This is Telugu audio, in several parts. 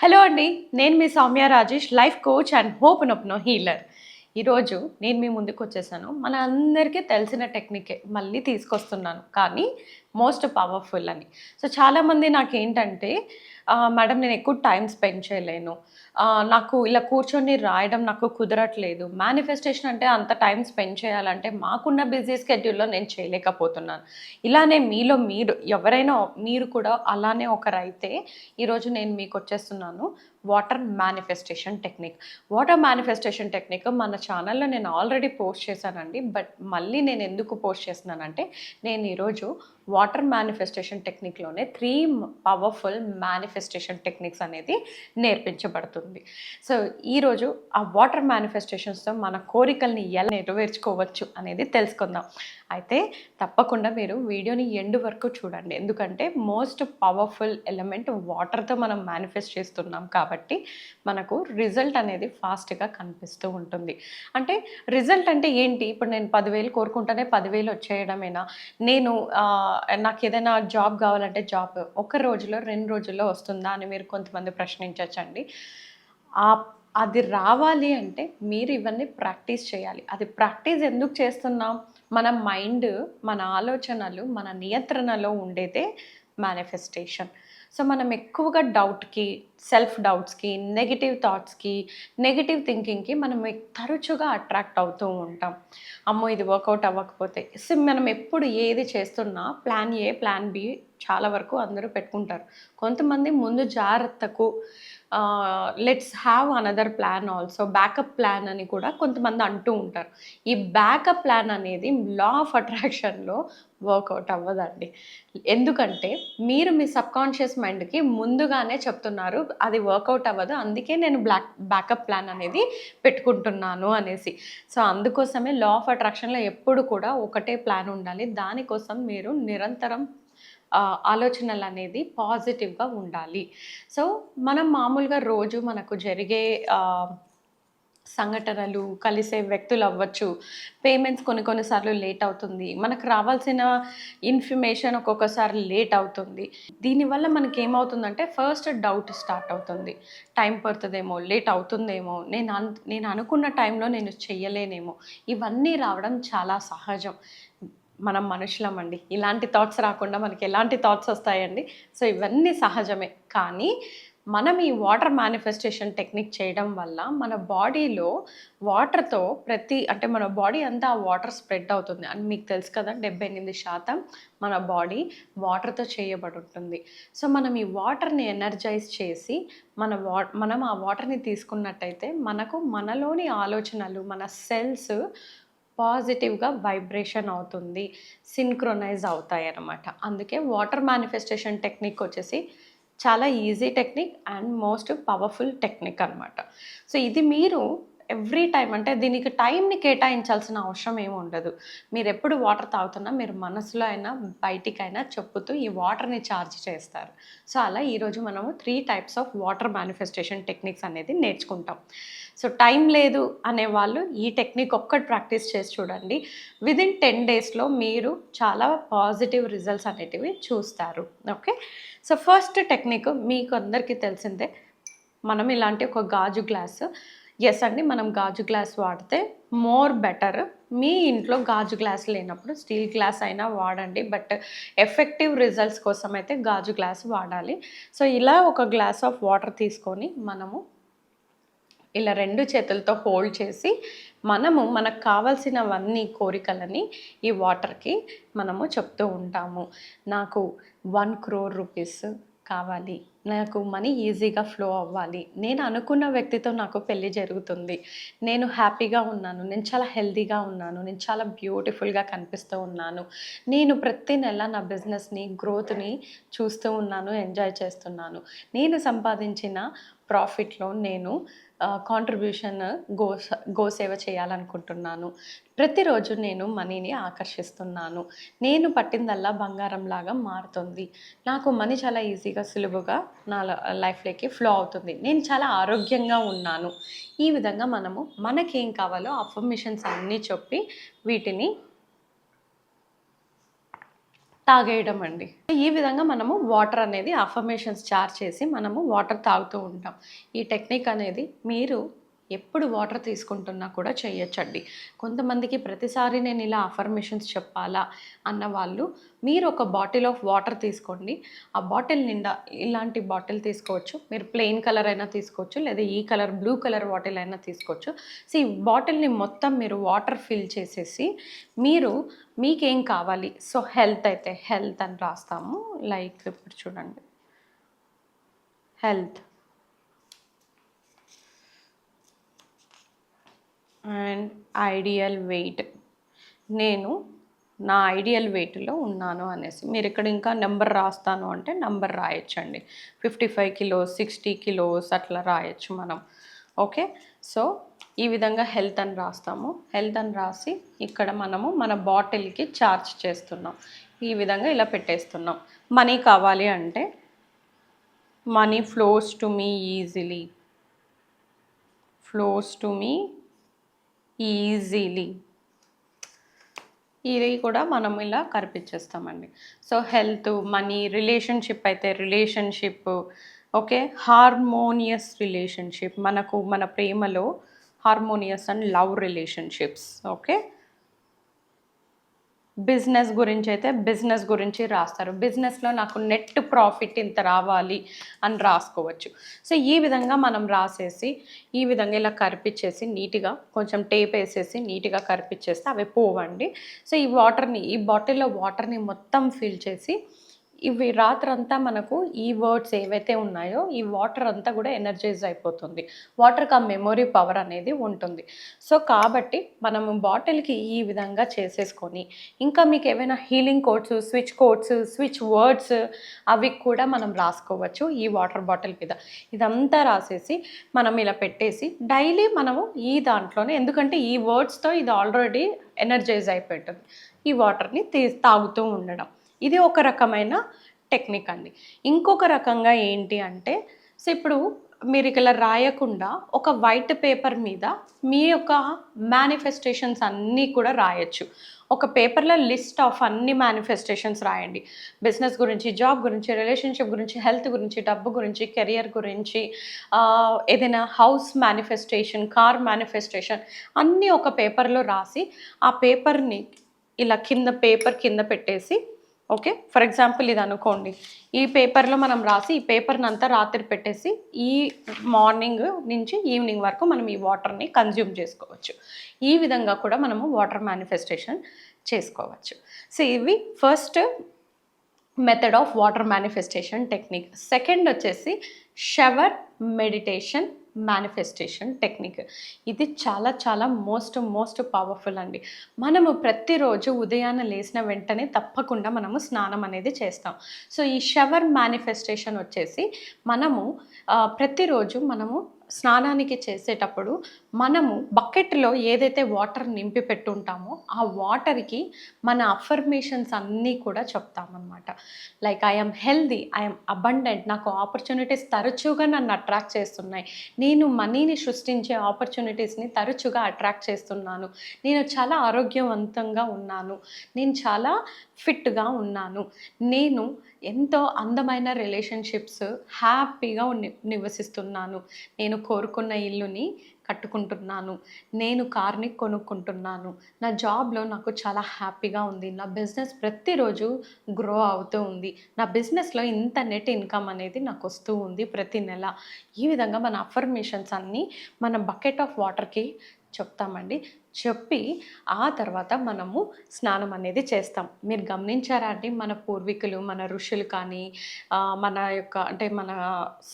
హలో అండి నేను మీ Soumya Rajesh life coach and hope నొప్నో healer. ఈరోజు నేను మీ ముందుకు వచ్చేసాను. మన అందరికీ తెలిసిన టెక్నికే మళ్ళీ తీసుకొస్తున్నాను కానీ మోస్ట్ పవర్ఫుల్ అని. సో చాలామంది నాకు ఏంటంటే మేడం నేను ఎక్కువ టైం స్పెండ్ చేయలేను. నాకు ఇలా కూర్చొని రాయడం నాకు కుదరట్లేదు. మేనిఫెస్టేషన్ అంటే అంత టైం స్పెండ్ చేయాలంటే మాకున్న బిజీ స్కెడ్యూల్లో నేను చేయలేకపోతున్నాను. ఇలానే మీలో మీరు ఎవరైనా మీరు కూడా అలానే ఒకరైతే ఈరోజు నేను మీకు వచ్చేస్తున్నాను water manifestation technique water manifestation technique మన ఛానల్లో నేను ఆల్రెడీ పోస్ట్ చేశానండి. బట్ మళ్ళీ నేను ఎందుకు పోస్ట్ చేస్తున్నానంటే నేను ఈరోజు వాటర్ మేనిఫెస్టేషన్ టెక్నిక్లోనే త్రీ పవర్ఫుల్ మేనిఫెస్టేషన్ టెక్నిక్స్ అనేది నేర్పించబడుతుంది. సో ఈరోజు ఆ వాటర్ మేనిఫెస్టేషన్స్తో మన కోరికల్ని ఎలా నెరవేర్చుకోవచ్చు అనేది తెలుసుకుందాం. అయితే తప్పకుండా మీరు వీడియోని ఎండ్ వరకు చూడండి. ఎందుకంటే మోస్ట్ పవర్ఫుల్ ఎలిమెంట్ వాటర్తో మనం మేనిఫెస్ట్ చేస్తున్నాం కాబట్టి మనకు రిజల్ట్ అనేది ఫాస్ట్గా కనిపిస్తూ ఉంటుంది. అంటే రిజల్ట్ అంటే ఏంటి? ఇప్పుడు నేను పదివేలు కోరుకుంటేనే పదివేలు వచ్చేయడమేనా? నేను నాకు ఏదైనా జాబ్ కావాలంటే జాబ్ ఒక రోజులో రెండు రోజుల్లో వస్తుందా అని మీరు కొంతమంది ప్రశ్నించవచ్చండి ఆ అది రావాలి అంటే మీరు ఇవన్నీ ప్రాక్టీస్ చేయాలి. అది ప్రాక్టీస్ ఎందుకు చేస్తున్నాం? మన మైండ్ మన ఆలోచనలు మన నియంత్రణలో ఉండేదే మేనిఫెస్టేషన్ సో మనం ఎక్కువగా డౌట్కి సెల్ఫ్ డౌట్స్కి నెగిటివ్ థాట్స్కి నెగిటివ్ థింకింగ్కి మనం తరచుగా అట్రాక్ట్ అవుతూ ఉంటాం. అమ్మో ఇది వర్కౌట్ అవ్వకపోతే. సో మనం ఎప్పుడు ఏది చేస్తున్నా ప్లాన్ ఏ ప్లాన్ బి చాలా వరకు అందరూ పెట్టుకుంటారు. కొంతమంది ముందు జాగ్రత్తకు let's have another plan also backup plan అని కూడా కొంతమంది అంటూ ఉంటారు. ఈ బ్యాకప్ ప్లాన్ అనేది లా ఆఫ్ అట్రాక్షన్లో వర్కౌట్ అవ్వదండి. ఎందుకంటే మీరు మీ సబ్కాన్షియస్ మైండ్కి ముందుగానే చెప్తున్నారు అది వర్కౌట్ అవ్వదు అందుకే నేను బ్లాక్ బ్యాకప్ ప్లాన్ అనేది పెట్టుకుంటున్నాను అనేసి. సో అందుకోసమే లా ఆఫ్ అట్రాక్షన్లో ఎప్పుడు కూడా ఒకటే ప్లాన్ ఉండాలి. దానికోసం మీరు నిరంతరం ఆలోచనలు అనేది పాజిటివ్గా ఉండాలి. సో మనం మామూలుగా రోజు మనకు జరిగే సంఘటనలు కలిసే వ్యక్తులు అవ్వచ్చు పేమెంట్స్ కొన్ని కొన్నిసార్లు లేట్ అవుతుంది. మనకు రావాల్సిన ఇన్ఫర్మేషన్ ఒక్కొక్కసారి లేట్ అవుతుంది. దీనివల్ల మనకి ఏమవుతుందంటే ఫస్ట్ డౌట్ స్టార్ట్ అవుతుంది. టైం పడుతుందేమో లేట్ అవుతుందేమో నేను అన్ నేను అనుకున్న టైంలో నేను చెయ్యలేనేమో ఇవన్నీ రావడం చాలా సహజం. మనం మనుషులమండి. ఇలాంటి థాట్స్ రాకుండా మనకి ఎలాంటి థాట్స్ వస్తాయండి? సో ఇవన్నీ సహజమే. కానీ మనం ఈ వాటర్ మేనిఫెస్టేషన్ టెక్నిక్ చేయడం వల్ల మన బాడీలో వాటర్తో ప్రతి అంటే మన బాడీ అంతా ఆ వాటర్ స్ప్రెడ్ అవుతుంది. అని మీకు తెలుసు కదా డెబ్బై ఎనిమిది శాతం మన బాడీ వాటర్తో చేయబడి ఉంటుంది. సో మనం ఈ వాటర్ని ఎనర్జైజ్ చేసి మన వా మనం ఆ వాటర్ని తీసుకున్నట్టయితే మనకు మనలోని ఆలోచనలు మన సెల్స్ పాజిటివ్గా వైబ్రేషన్ అవుతుంది సింక్రొనైజ్ అవుతాయి అన్నమాట అందుకే వాటర్ మేనిఫెస్టేషన్ టెక్నిక్ వచ్చేసి చాలా easy technique and most powerful technique అనమాట సో ఇది మీరు ఎవ్రీ టైం అంటే దీనికి టైంని కేటాయించాల్సిన అవసరం ఏమి ఉండదు. మీరు ఎప్పుడు వాటర్ తాగుతున్నా మీరు మనసులో అయినా బయటికైనా చెప్పుతూ ఈ వాటర్ని ఛార్జ్ చేస్తారు. సో అలా ఈరోజు మనము three types of water manifestation techniques అనేది నేర్చుకుంటాం. సో టైం లేదు అనే వాళ్ళు ఈ టెక్నిక్ ఒక్కటి ప్రాక్టీస్ చేసి చూడండి. విదిన్ టెన్ డేస్లో మీరు చాలా పాజిటివ్ రిజల్ట్స్ అనేటివి చూస్తారు. ఓకే సో ఫస్ట్ టెక్నిక్ మీకు అందరికీ తెలిసిందే మనం ఇలాంటి ఒక గాజు గ్లాస్ ఎస్ అండి మనం గాజు గ్లాస్ వాడితే మోర్ బెటర్ మీ ఇంట్లో గాజు గ్లాస్ లేనప్పుడు స్టీల్ గ్లాస్ అయినా వాడండి బట్ ఎఫెక్టివ్ రిజల్ట్స్ కోసం అయితే గాజు గ్లాస్ వాడాలి. సో ఇలా ఒక గ్లాస్ ఆఫ్ వాటర్ తీసుకొని మనము ఇలా రెండు చేతులతో హోల్డ్ చేసి మనము మనకు కావాల్సినవన్నీ కోరికలని ఈ వాటర్కి మనము చెప్తూ ఉంటాము. నాకు వన్ క్రోర్ రూపీస్ కావాలి. నాకు మనీ ఈజీగా ఫ్లో అవ్వాలి. నేను అనుకున్న వ్యక్తితో నాకు పెళ్ళి జరుగుతుంది. నేను హ్యాపీగా ఉన్నాను. నేను చాలా హెల్తీగా ఉన్నాను. నేను చాలా బ్యూటిఫుల్గా కనిపిస్తూ ఉన్నాను. నేను ప్రతి నెల నా బిజినెస్ని గ్రోత్ని చూస్తూ ఉన్నాను ఎంజాయ్ చేస్తున్నాను. నేను సంపాదించిన ప్రాఫిట్లో నేను కాంట్రిబ్యూషన్ గో గోసేవ చేయాలనుకుంటున్నాను. ప్రతిరోజు నేను మనీని ఆకర్షిస్తున్నాను. నేను పట్టిందల్లా బంగారంలాగా మారుతుంది. నాకు మనీ చాలా ఈజీగా సులువుగా నా లైఫ్లోకి ఫ్లో అవుతుంది. నేను చాలా ఆరోగ్యంగా ఉన్నాను. ఈ విధంగా మనము మనకేం కావాలో అఫర్మేషన్స్ అన్నీ చెప్పి వీటిని తాగేయడం అండి ఈ విధంగా మనము వాటర్ అనేది అఫర్మేషన్స్ చార్జ్ చేసి మనము వాటర్ తాగుతూ ఉంటాం. ఈ టెక్నిక్ అనేది మీరు ఎప్పుడు వాటర్ తీసుకుంటున్నా కూడా చేయొచ్చండి. కొంతమందికి ప్రతిసారి నేను ఇలా అఫర్మేషన్స్ చెప్పాలా అన్న వాళ్ళు మీరు ఒక బాటిల్ ఆఫ్ వాటర్ తీసుకోండి. ఆ బాటిల్ నిండా ఇలాంటి బాటిల్ తీసుకోవచ్చు. మీరు ప్లెయిన్ కలర్ అయినా తీసుకోవచ్చు లేదా ఈ కలర్ బ్లూ కలర్ బాటిల్ అయినా తీసుకోవచ్చు. సో ఈ బాటిల్ని మొత్తం మీరు వాటర్ ఫిల్ చేసేసి మీరు మీకేం కావాలి? సో హెల్త్ అయితే హెల్త్ అని రాస్తాము. లైక్ ఇప్పుడు చూడండి. హెల్త్. And ideal weight. నేను నా ఐడియల్ వెయిట్లో ఉన్నాను అనేసి. మీరు ఇక్కడ ఇంకా నెంబర్ రాస్తాను అంటే number రాయొచ్చండి. Fifty five kilos sixty kilos అట్లా రాయొచ్చు మనం. ఓకే? సో ఈ విధంగా హెల్త్ అని రాస్తాము. హెల్త్ అని రాసి ఇక్కడ మనము మన బాటిల్కి ఛార్జ్ చేస్తున్నాం. ఈ విధంగా ఇలా పెట్టేస్తున్నాం. మనీ కావాలి అంటే money flows to me easily. Flows to me easily. ఇది కూడా మనం ఇలా కనిపించేస్తామండి సో హెల్త్ మనీ రిలేషన్షిప్ అయితే రిలేషన్షిప్ ఓకే? Harmonious relationship. మనకు మన ప్రేమలో harmonious and love relationships okay? Business గురించి అయితే బిజినెస్ గురించి రాస్తారు. బిజినెస్లో నాకు నెట్ ప్రాఫిట్ ఇంత రావాలి అని రాసుకోవచ్చు. సో ఈ విధంగా మనం రాసేసి ఈ విధంగా ఇలా కరిపించేసి నీట్గా కొంచెం టేప్ వేసేసి నీట్గా కరిపించేస్తే అవి పోవండి. సో ఈ వాటర్ని ఈ బాటిల్లో వాటర్ని మొత్తం ఫిల్ చేసి ఇవి రాత్రంతా మనకు ఈ వర్డ్స్ ఏవైతే ఉన్నాయో ఈ వాటర్ అంతా కూడా ఎనర్జైజ్ అయిపోతుంది. వాటర్కి ఆ మెమొరీ పవర్ అనేది ఉంటుంది. సో కాబట్టి మనము బాటిల్కి ఈ విధంగా చేసేసుకొని ఇంకా మీకు ఏమైనా healing codes switch codes switch words అవి కూడా మనం రాసుకోవచ్చు ఈ వాటర్ బాటిల్ మీద. ఇదంతా రాసేసి మనం ఇలా పెట్టేసి డైలీ మనము ఈ దాంట్లోనే ఎందుకంటే ఈ వర్డ్స్తో ఇది ఆల్రెడీ ఎనర్జైజ్ అయిపోతుంది ఈ వాటర్ని తీ తాగుతూ ఉండడం. ఇది ఒక రకమైన టెక్నిక్ అండి. ఇంకొక రకంగా ఏంటి అంటే సో ఇప్పుడు మీరు ఇలా రాయకుండా ఒక వైట్ పేపర్ మీద మీ యొక్క మేనిఫెస్టేషన్స్ అన్నీ కూడా రాయొచ్చు. ఒక పేపర్లో లిస్ట్ ఆఫ్ అన్ని మేనిఫెస్టేషన్స్ రాయండి. బిజినెస్ గురించి జాబ్ గురించి రిలేషన్షిప్ గురించి హెల్త్ గురించి డబ్బు గురించి కెరియర్ గురించి ఏదైనా హౌస్ మేనిఫెస్టేషన్ కార్ మేనిఫెస్టేషన్ అన్నీ ఒక పేపర్లో రాసి ఆ పేపర్ని ఇలా కింద పేపర్ కింద పెట్టేసి ఓకే? ఫర్ ఎగ్జాంపుల్ ఇది అనుకోండి. ఈ పేపర్లో మనం రాసి ఈ పేపర్ని అంతా రాత్రి పెట్టేసి ఈ మార్నింగ్ నుంచి ఈవినింగ్ వరకు మనం ఈ వాటర్ని కన్జ్యూమ్ చేసుకోవచ్చు. ఈ విధంగా కూడా మనము వాటర్ మేనిఫెస్టేషన్ చేసుకోవచ్చు. సో ఇవి first method of water manifestation technique. Second వచ్చేసి షవర్ మెడిటేషన్ మేనిఫెస్టేషన్ టెక్నిక్ ఇది చాలా చాలా మోస్ట్ మోస్ట్ పవర్ఫుల్ అండి. మనము ప్రతిరోజు ఉదయాన్నే లేచిన వెంటనే తప్పకుండా మనము స్నానం అనేది చేస్తాం. సో ఈ షవర్ మేనిఫెస్టేషన్ వచ్చేసి మనము ప్రతిరోజు మనము స్నానానికి చేసేటప్పుడు మనము బకెట్లో ఏదైతే వాటర్ నింపి పెట్టుంటామో ఆ వాటర్కి మన అఫర్మేషన్స్ అన్నీ కూడా చెప్తామన్నమాట. Like I'm healthy I'm abundant నాకు ఆపర్చునిటీస్ తరచుగా నన్ను అట్రాక్ట్ చేస్తున్నాయి. నేను మనీని సృష్టించే ఆపర్చునిటీస్ని తరచుగా అట్రాక్ట్ చేస్తున్నాను. నేను చాలా ఆరోగ్యవంతంగా ఉన్నాను. నేను చాలా ఫిట్గా ఉన్నాను. నేను ఎంతో అందమైన రిలేషన్షిప్స్ హ్యాపీగా ని నివసిస్తున్నాను. నేను నేను కోరుకున్న ఇల్లుని కట్టుకుంటున్నాను. నేను కార్ని కొనుక్కుంటున్నాను. నా జాబ్లో నాకు చాలా హ్యాపీగా ఉంది. నా బిజినెస్ ప్రతిరోజు గ్రో అవుతూ ఉంది. నా బిజినెస్లో ఇంత నెట్ ఇన్కమ్ అనేది నాకు వస్తూ ఉంది ప్రతి నెల. ఈ విధంగా మన అఫర్మేషన్స్ అన్నీ మన బకెట్ ఆఫ్ వాటర్కి చెప్తామండి. చెప్పి ఆ తర్వాత మనము స్నానం అనేది చేస్తాం. మీరు గమనించారా అండి? మన పూర్వీకులు మన ఋషులు కానీ మన యొక్క అంటే మన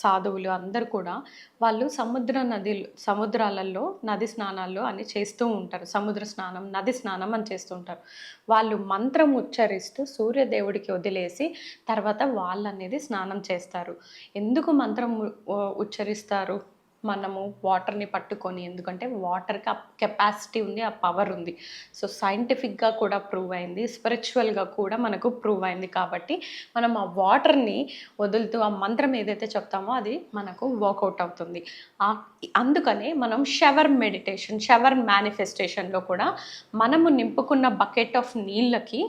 సాధువులు అందరు కూడా వాళ్ళు సముద్ర నదిలు సముద్రాలలో నది స్నానాల్లో అని చేస్తూ ఉంటారు. సముద్ర స్నానం నది స్నానం అని చేస్తుంటారు వాళ్ళు మంత్రం ఉచ్చరిస్తూ సూర్యదేవుడికి వదిలేసి తర్వాత వాళ్ళు అనేది స్నానం చేస్తారు. ఎందుకు మంత్రం ఉచ్చరిస్తారు? మనము వాటర్ని పట్టుకొని ఎందుకంటే వాటర్కి ఆ కెపాసిటీ ఉంది ఆ పవర్ ఉంది. సో సైంటిఫిక్గా కూడా ప్రూవ్ అయింది స్పిరిచువల్గా కూడా మనకు ప్రూవ్ అయింది కాబట్టి మనం ఆ వాటర్ని వదులుతూ ఆ మంత్రం ఏదైతే చెప్తామో అది మనకు వర్కౌట్ అవుతుంది. అందుకనే మనం షవర్ మెడిటేషన్ షవర్ మేనిఫెస్టేషన్లో కూడా మనము నింపుకున్న బకెట్ ఆఫ్ నీళ్ళకి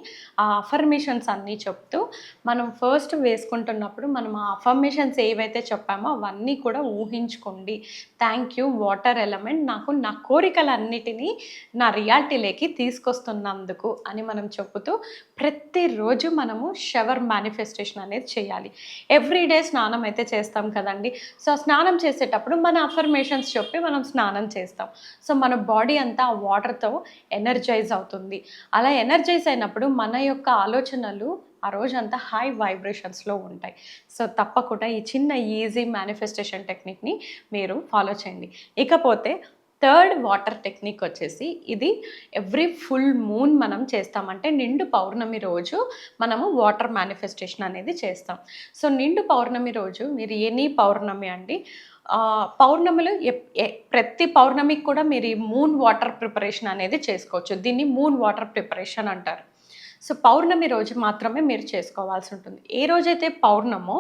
ఆ అఫర్మేషన్స్ అన్నీ చెప్తూ మనం ఫస్ట్ వేసుకుంటున్నప్పుడు మనం ఆ అఫర్మేషన్స్ ఏవైతే చెప్పామో అవన్నీ కూడా ఊహించుకోండి. థ్యాంక్ యూ వాటర్ ఎలమెంట్ నాకు నా కోరికలన్నిటినీ నా రియాలిటీలోకి తీసుకొస్తున్నందుకు అని మనం చెబుతూ ప్రతిరోజు మనము షవర్ మేనిఫెస్టేషన్ అనేది చేయాలి. ఎవ్రీడే స్నానం అయితే చేస్తాం కదండి. సో స్నానం చేసేటప్పుడు మన అఫర్మేషన్స్ చెప్పి మనం స్నానం చేస్తాం. సో మన బాడీ అంతా ఆ వాటర్తో ఎనర్జైజ్ అవుతుంది. అలా ఎనర్జైజ్ అయినప్పుడు మన యొక్క ఆలోచనలు ఆ రోజంతా హై వైబ్రేషన్స్లో ఉంటాయి. సో తప్పకుండా ఈ చిన్న ఈజీ మేనిఫెస్టేషన్ టెక్నిక్ని మీరు ఫాలో చేయండి. ఇకపోతే థర్డ్ వాటర్ టెక్నిక్ వచ్చేసి ఇది ఎవ్రీ ఫుల్ మూన్ మనం చేస్తామంటే నిండు పౌర్ణమి రోజు మనము వాటర్ మేనిఫెస్టేషన్ అనేది చేస్తాం. సో నిండు పౌర్ణమి రోజు మీరు ఎనీ పౌర్ణమి అండి పౌర్ణమిలో ఎ- ప్రతి పౌర్ణమికి కూడా మీరు ఈ మూన్ వాటర్ ప్రిపరేషన్ అనేది చేసుకోవచ్చు. దీన్ని మూన్ వాటర్ ప్రిపరేషన్ అంటారు. సో పౌర్ణమి రోజు మాత్రమే మీరు చేసుకోవాల్సి ఉంటుంది. ఏ రోజైతే పౌర్ణమో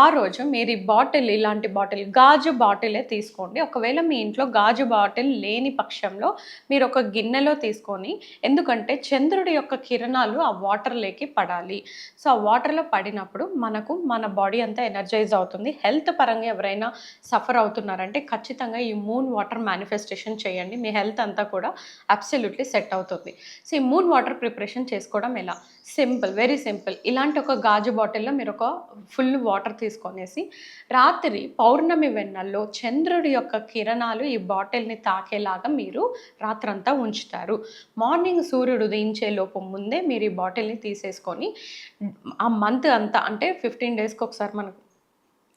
ఆ రోజు మీరు ఈ బాటిల్ ఇలాంటి బాటిల్ గాజు బాటిలే తీసుకోండి. ఒకవేళ మీ ఇంట్లో గాజు బాటిల్ లేని పక్షంలో మీరు ఒక గిన్నెలో తీసుకొని ఎందుకంటే చంద్రుడి యొక్క కిరణాలు ఆ వాటర్లోకి పడాలి. సో ఆ వాటర్లో పడినప్పుడు మనకు మన బాడీ అంతా ఎనర్జైజ్ అవుతుంది. హెల్త్ పరంగా ఎవరైనా సఫర్ అవుతున్నారంటే ఖచ్చితంగా ఈ మూన్ వాటర్ మేనిఫెస్టేషన్ చేయండి. మీ హెల్త్ అంతా కూడా అబ్సల్యూట్లీ సెట్ అవుతుంది. సో ఈ మూన్ వాటర్ ప్రిపరేషన్ చేసుకోవడం ఎలా? Simple very simple. ఇలాంటి ఒక గాజు బాటిల్లో మీరు ఒక ఫుల్ వాటర్ తీసుకొనేసి రాత్రి పౌర్ణమి వెన్నల్లో చంద్రుడి యొక్క కిరణాలు ఈ బాటిల్ని తాకేలాగా మీరు రాత్రంతా ఉంచుతారు. మార్నింగ్ సూర్యుడు ఉదయించే లోపు ముందే మీరు ఈ బాటిల్ని తీసేసుకొని ఆ మంత్ అంతా అంటే ఫిఫ్టీన్ డేస్కి ఒకసారి మనకు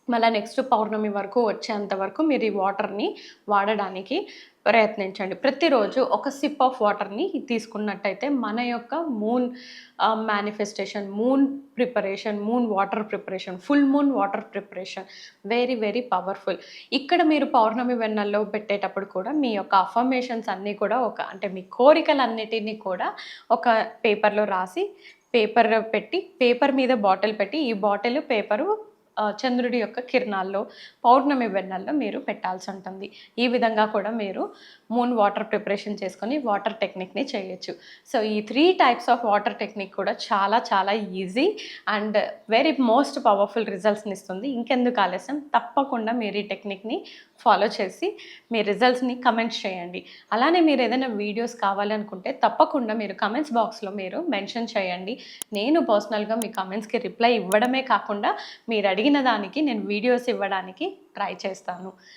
మళ్ళీ నెక్స్ట్ పౌర్ణమి వరకు వచ్చేంత వరకు మీరు ఈ వాటర్ని వాడడానికి ప్రయత్నించండి. ప్రతిరోజు ఒక సిప్ ఆఫ్ వాటర్ని తీసుకున్నట్టయితే మన యొక్క moon manifestation moon preparation moon water preparation full moon water preparation very very powerful ఇక్కడ మీరు పౌర్ణమి వెన్నెల్లో పెట్టేటప్పుడు కూడా మీ యొక్క అఫర్మేషన్స్ అన్నీ కూడా ఒక అంటే మీ కోరికలన్నిటినీ కూడా ఒక పేపర్లో రాసి పేపర్ పెట్టి పేపర్ మీద బాటిల్ పెట్టి ఈ బాటిల్ పేపరు చంద్రుడి యొక్క కిరణాల్లో పౌర్ణమి వెన్నెల్లో మీరు పెట్టాల్సి ఉంటుంది. ఈ విధంగా కూడా మీరు మూన్ వాటర్ ప్రిపరేషన్ చేసుకొని వాటర్ టెక్నిక్ని చేయొచ్చు. సో ఈ three types of water technique కూడా చాలా చాలా easy and very most powerful రిజల్ట్స్ని ఇస్తుంది. ఇంకెందుకు ఆలస్యం? తప్పకుండా మీరు ఈ టెక్నిక్ని ఫాలో చేసి మీ రిజల్ట్స్ని కమెంట్స్ చేయండి. అలానే మీరు ఏదైనా వీడియోస్ కావాలనుకుంటే తప్పకుండా మీరు కమెంట్స్ బాక్స్లో మీరు మెన్షన్ చేయండి. నేను పర్సనల్గా మీ కమెంట్స్కి రిప్లై ఇవ్వడమే కాకుండా మీరు అడిగిన దానికి నేను వీడియోస్ ఇవ్వడానికి ట్రై చేస్తాను.